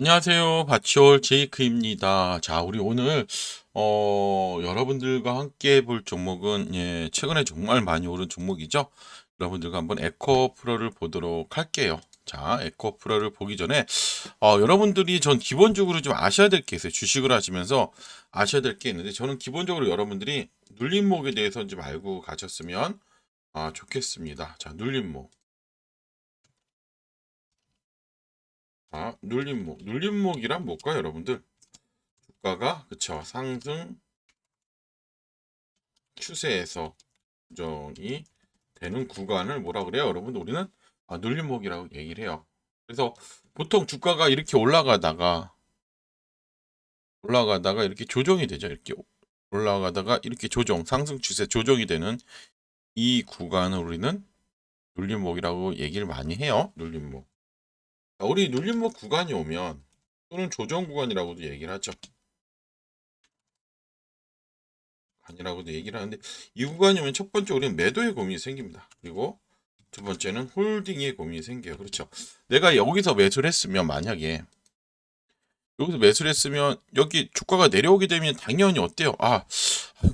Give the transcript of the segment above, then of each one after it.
안녕하세요. 바치올 제이크입니다. 자, 우리 오늘 어, 여러분들과 함께 볼 종목은 예, 최근에 정말 많이 오른 종목이죠. 여러분들과 한번 에코 프로를 보도록 할게요. 자, 에코 프로를 보기 전에 어, 여러분들이 전 기본적으로 좀 아셔야 될 게 있어요. 주식을 하시면서 아셔야 될 게 있는데 저는 기본적으로 여러분들이 눌림목에 대해서 좀 알고 가셨으면 아, 좋겠습니다. 자, 눌림목. 아, 눌림목. 눌림목이란 뭘까요, 여러분들? 주가가 그쵸 상승 추세에서 조정이 되는 구간을 뭐라 그래요, 여러분들? 우리는 아, 눌림목이라고 얘기를 해요. 그래서 보통 주가가 이렇게 올라가다가 올라가다가 이렇게 조정이 되죠. 이렇게 올라가다가 이렇게 조정, 상승 추세 조정이 되는 이 구간을 우리는 눌림목이라고 얘기를 많이 해요. 눌림목. 자, 우리 눌림목 구간이 오면 또는 조정 구간이라고도 얘기를 하죠. 구간이라고도 얘기를 하는데 이 구간이 오면 첫 번째 우리는 매도의 고민이 생깁니다. 그리고 두 번째는 홀딩의 고민이 생겨요. 그렇죠. 내가 여기서 매수를 했으면 만약에 여기서 매수를 했으면 여기 주가가 내려오게 되면 당연히 어때요? 아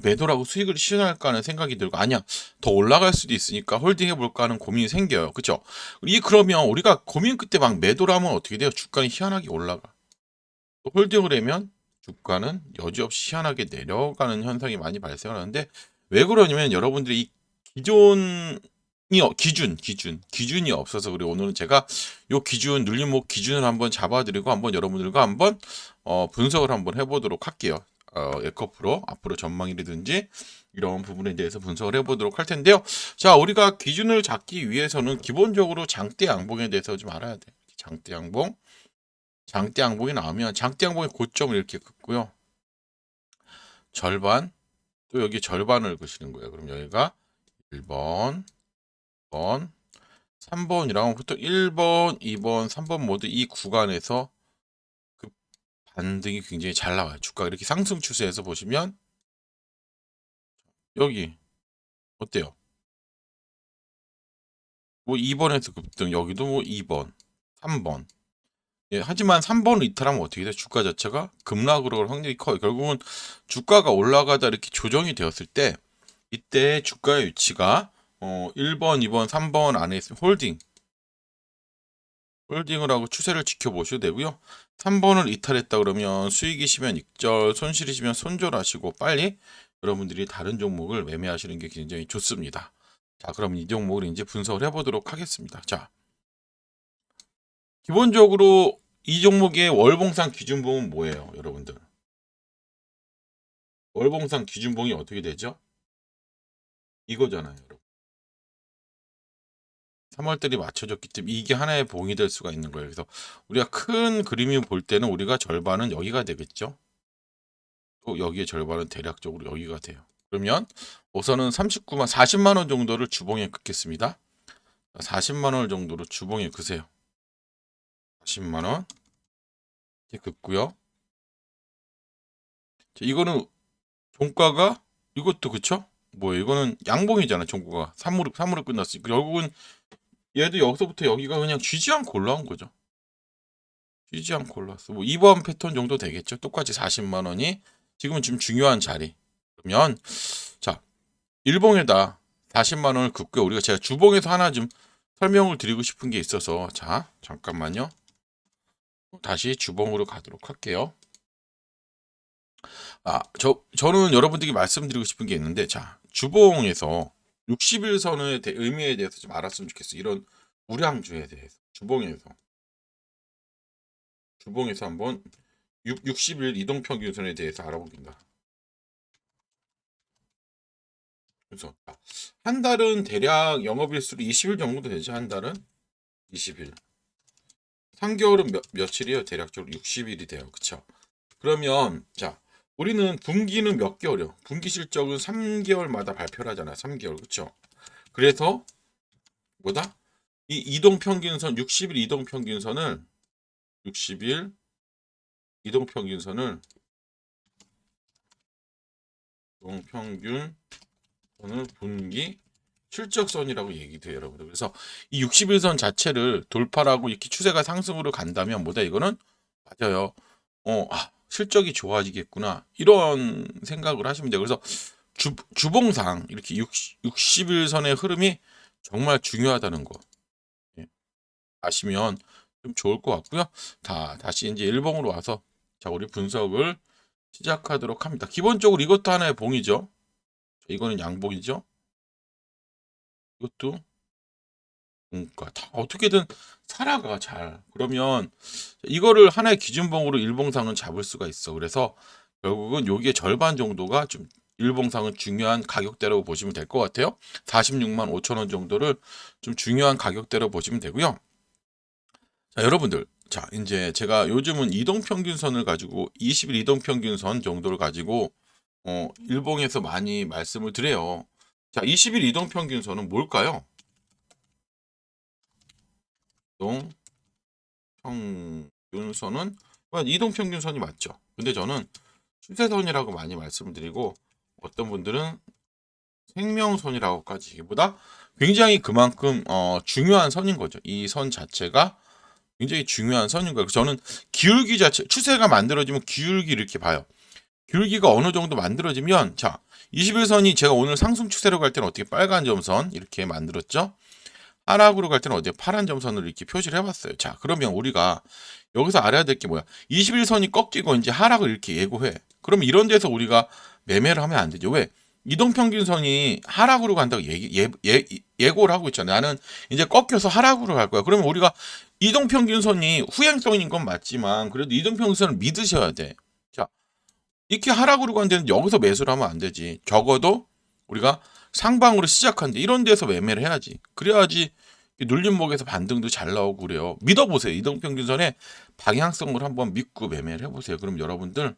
매도라고 수익을 실현할까 하는 생각이 들고 아니야 더 올라갈 수도 있으니까 홀딩 해볼까 하는 고민이 생겨요. 그렇죠? 이 그러면 우리가 고민 끝에 막 매도를 하면 어떻게 돼요? 주가는 희한하게 올라가. 또 홀딩을 하면 주가는 여지없이 희한하게 내려가는 현상이 많이 발생하는데 왜 그러냐면 여러분들이 이 기존 이 어- 기준 기준 기준이 없어서 그래 오늘은 제가 요 기준 눌림목 기준을 한번 잡아드리고 한번 여러분들과 한번 어, 분석을 한번 해보도록 할게요. 어, 에커프로 앞으로 전망이라든지 이런 부분에 대해서 분석을 해보도록 할 텐데요. 자, 우리가 기준을 잡기 위해서는 기본적으로 장대 양봉에 대해서 좀 알아야 돼. 장대 양봉. 장대 양봉이 나오면 장대 양봉의 고점을 이렇게 긋고요. 절반 또 여기 절반을 그시는 거예요. 그럼 여기가 1번, 2 번, 3번이랑 보통 1번, 2번, 3번 모두 이 구간에서 그 반등이 굉장히 잘 나와요. 주가가 이렇게 상승 추세에서 보시면 여기 어때요? 뭐 2번에서 급등, 여기도 뭐 2번, 3번. 예, 하지만 3번을 이탈하면 어떻게 돼? 주가 자체가 급락으로 갈 확률이 커요. 결국은 주가가 올라가다 이렇게 조정이 되었을 때 이때 주가의 위치가 어, 1번, 2번, 3번 안에 있으면 홀딩. 홀딩을 하고 추세를 지켜보셔도 되고요. 3번을 이탈했다 그러면 수익이시면 익절, 손실이시면 손절하시고 빨리 여러분들이 다른 종목을 매매하시는 게 굉장히 좋습니다. 자, 그럼 이 종목을 이제 분석을 해보도록 하겠습니다. 자, 기본적으로 이 종목의 월봉상 기준봉은 뭐예요, 여러분들? 월봉상 기준봉이 어떻게 되죠? 이거잖아요, 여러분. 3월달이 맞춰졌기 때문에 이게 하나의 봉이 될 수가 있는 거예요. 그래서 우리가 큰 그림을 볼 때는 우리가 절반은 여기가 되겠죠. 또 여기에 절반은 대략적으로 여기가 돼요. 그러면 우선은 39만 40만 원 정도를 주봉에 긋겠습니다. 40만 원 정도로 주봉에 그세요. 40만 원 이렇게 긋고요. 자, 이거는 종가가 이것도 그쵸? 뭐예요? 이거는 양봉이잖아 종가가 3으로 3으로 끝났으니까 결국은 얘도 여기서부터 여기가 그냥 쥐지 않고 올라온 거죠. 쥐지 않고 올라왔어. 뭐 2번 패턴 정도 되겠죠. 똑같이 40만 원이 지금은 좀 중요한 자리. 그러면 자 일봉에다 40만 원을 긋고요. 우리가 제가 주봉에서 하나 좀 설명을 드리고 싶은 게 있어서 자 잠깐만요. 다시 주봉으로 가도록 할게요. 아, 저, 저는 여러분들에게 말씀드리고 싶은 게 있는데, 자, 주봉에서 60일선의 대- 의미에 대해서 좀 알았으면 좋겠어요. 이런 우량주에 대해서. 주봉에서. 주봉에서 한번 6, 60일 이동평균선에 대해서 알아보겠다. 그래서 자, 한 달은 대략 영업일수로 20일 정도 되죠. 한 달은 20일. 3개월은 몇, 며칠이에요? 대략적으로 60일이 돼요. 그쵸? 그러면 자 우리는 분기는 몇 개월이요? 분기 실적은 3개월마다 발표를 하잖아요. 3개월. 그쵸? 그래서 뭐다? 이 이동 평균선 60일 이동 평균선을 60일 이동 평균선을 이동 평균 선을 분기 실적선이라고 얘기돼요, 여러분들. 그래서 이 60일선 자체를 돌파하고 이렇게 추세가 상승으로 간다면 뭐다 이거는 맞아요. 어, 아, 실적이 좋아지겠구나. 이런 생각을 하시면 돼요. 그래서 주, 주봉상 이렇게 60, 60일선의 흐름이 정말 중요하다는 거. 예. 아시면 좀 좋을 것 같고요. 다, 다시 이제 일봉으로 와서 자, 우리 분석을 시작하도록 합니다. 기본적으로 이것도 하나의 봉이죠. 이거는 양봉이죠. 이것도 그러니까 다 어떻게든 살아가 잘. 그러면 이거를 하나의 기준봉으로 일봉상은 잡을 수가 있어. 그래서 결국은 여기에 절반 정도가 좀 일봉상은 중요한 가격대라고 보시면 될 것 같아요. 46만 5천 원 정도를 좀 중요한 가격대로 보시면 되고요. 자, 여러분들. 자, 이제 제가 요즘은 이동평균선을 가지고 20일 이동평균선 정도를 가지고 어, 일봉에서 많이 말씀을 드려요. 자, 20일 이동평균선은 뭘까요? 이동 평균선은 이동 평균선이 맞죠. 근데 저는 추세선이라고 많이 말씀을 드리고 어떤 분들은 생명선이라고까지 보다 굉장히 그만큼 어, 중요한 선인 거죠. 이 선 자체가 굉장히 중요한 선인 거예요. 저는 기울기 자체 추세가 만들어지면 기울기 이렇게 봐요. 기울기가 어느 정도 만들어지면 자 21선이 제가 오늘 상승 추세로 갈 때는 어떻게 빨간 점선 이렇게 만들었죠. 하락으로 갈 때는 어디에 파란 점선으로 이렇게 표시를 해봤어요. 자 그러면 우리가 여기서 알아야 될 게 뭐야? 21선이 꺾이고 이제 하락을 이렇게 예고해. 그러면 이런 데서 우리가 매매를 하면 안 되죠. 왜? 이동평균선이 하락으로 간다고 얘기, 예, 예, 예 고를 하고 있잖아요. 나는 이제 꺾여서 하락으로 갈 거야. 그러면 우리가 이동평균선이 후행성인 건 맞지만 그래도 이동평균선을 믿으셔야 돼. 자, 이렇게 하락으로 간 데는 여기서 매수를 하면 안 되지. 적어도 우리가 상방으로 시작한데 이런 데서 매매를 해야지. 그래야지 눌림목에서 반등도 잘 나오고 그래요. 믿어보세요. 이동평균선의 방향성을 한번 믿고 매매를 해보세요. 그럼 여러분들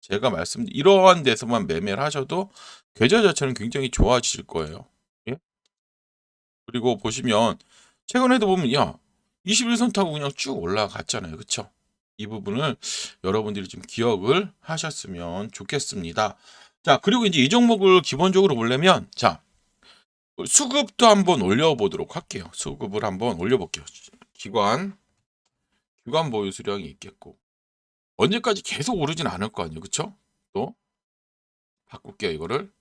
제가 말씀드린 이러한 데서만 매매를 하셔도 계좌 자체는 굉장히 좋아지실 거예요. 예? 그리고 보시면 최근에도 보면 야 21선 타고 그냥 쭉 올라갔잖아요. 그쵸? 이 부분을 여러분들이 좀 기억을 하셨으면 좋겠습니다. 자, 그리고 이제 이 종목을 기본적으로 보려면 자, 수급도 한번 올려보도록 할게요. 수급을 한번 올려볼게요. 기관, 기관 보유 수량이 있겠고 언제까지 계속 오르진 않을 거 아니에요. 그쵸? 또 바꿀게요. 이거를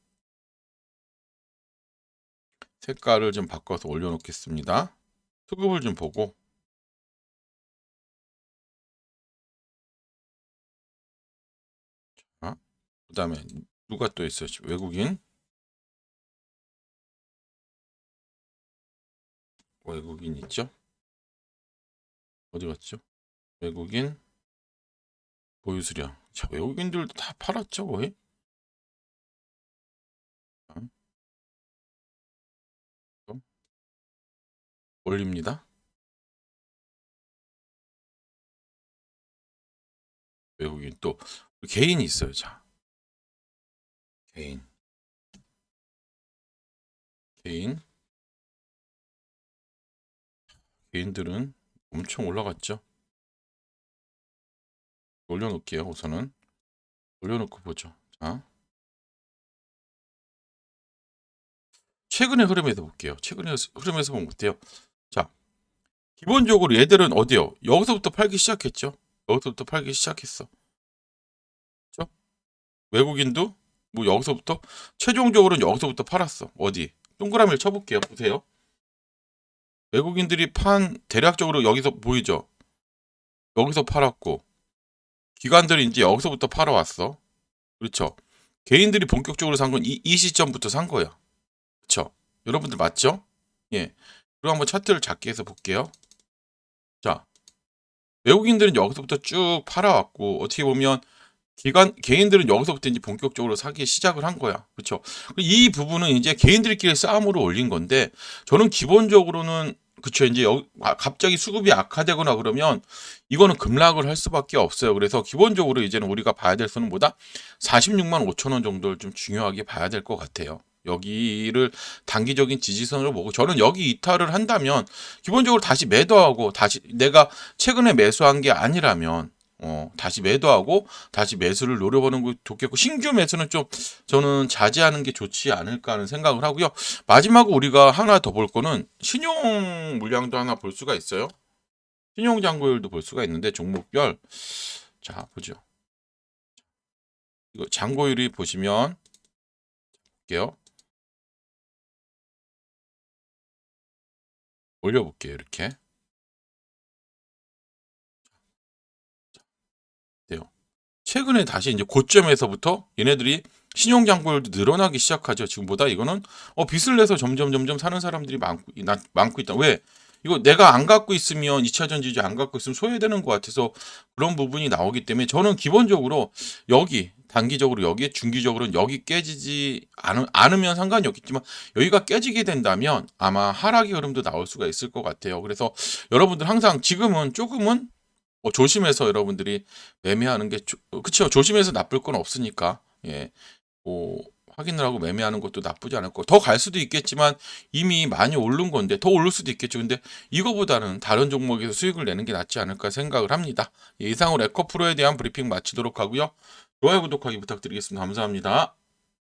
색깔을 좀 바꿔서 올려놓겠습니다. 수급을 좀 보고 자, 그 다음에 누가 또 있어요? 외국인 외국인 있죠? 어디 갔죠? 외국인 보유 수량. 자, 외국인들도 다 팔았죠, 거의? 자. 또 올립니다. 외국인 또 개인이 있어요. 자, 개인, 개인, 개인들은 엄청 올라갔죠. 올려놓을게요. 우선은 올려놓고 보죠. 자, 최근의 흐름에서 볼게요. 최근의 흐름에서 보면 어때요? 자, 기본적으로 얘들은 어디요? 여기서부터 팔기 시작했죠. 여기서부터 팔기 시작했어. 그죠? 외국인도 뭐 여기서부터 최종적으로는 여기서부터 팔았어. 어디? 동그라미를 쳐볼게요. 보세요. 외국인들이 판 대략적으로 여기서 보이죠? 여기서 팔았고 기관들이 이제 여기서부터 팔아왔어. 그렇죠? 개인들이 본격적으로 산 건 이 이 시점부터 산 거야. 그렇죠? 여러분들 맞죠? 예. 그리고 한번 차트를 작게 해서 볼게요. 자, 외국인들은 여기서부터 쭉 팔아왔고 어떻게 보면 기관 개인들은 여기서부터 이제 본격적으로 사기 시작을 한 거야. 그렇죠? 이 부분은 이제 개인들끼리 싸움으로 올린 건데 저는 기본적으로는 그쵸 이제 여, 아, 갑자기 수급이 악화되거나 그러면 이거는 급락을 할 수밖에 없어요. 그래서 기본적으로 이제는 우리가 봐야 될 수는 보다 46만 5천 원 정도를 좀 중요하게 봐야 될 것 같아요. 여기를 단기적인 지지선으로 보고 저는 여기 이탈을 한다면 기본적으로 다시 매도하고 다시 내가 최근에 매수한 게 아니라면 어, 다시 매도하고 다시 매수를 노려보는 게 좋겠고 신규 매수는 좀 저는 자제하는 게 좋지 않을까 하는 생각을 하고요. 마지막으로 우리가 하나 더 볼 거는 신용 물량도 하나 볼 수가 있어요. 신용 잔고율도 볼 수가 있는데 종목별 자 보죠. 이거 잔고율이 보시면 볼게요. 올려볼게요 이렇게 최근에 다시 이제 고점에서부터 얘네들이 신용 잔고율도 늘어나기 시작하죠. 지금보다 이거는 어 빚을 내서 점점 점점 사는 사람들이 많고 나- 많고 있다. 왜? 이거 내가 안 갖고 있으면 2차 전지주 안 갖고 있으면 소외되는 것 같아서 그런 부분이 나오기 때문에 저는 기본적으로 여기 단기적으로 여기 중기적으로는 여기 깨지지 않, 않으면 상관이 없겠지만 여기가 깨지게 된다면 아마 하락의 흐름도 나올 수가 있을 것 같아요. 그래서 여러분들 항상 지금은 조금은 어, 조심해서 여러분들이 매매하는 게 그쵸 조심해서 나쁠 건 없으니까 예. 뭐 확인을 하고 매매하는 것도 나쁘지 않을 거. 더갈 수도 있겠지만 이미 많이 오른 건데 더 오를 수도 있겠죠. 근데 이거보다는 다른 종목에서 수익을 내는 게 낫지 않을까 생각을 합니다. 예, 이상으로 에코프로에 대한 브리핑 마치도록 하고요. 좋아요, 구독하기 부탁드리겠습니다. 감사합니다.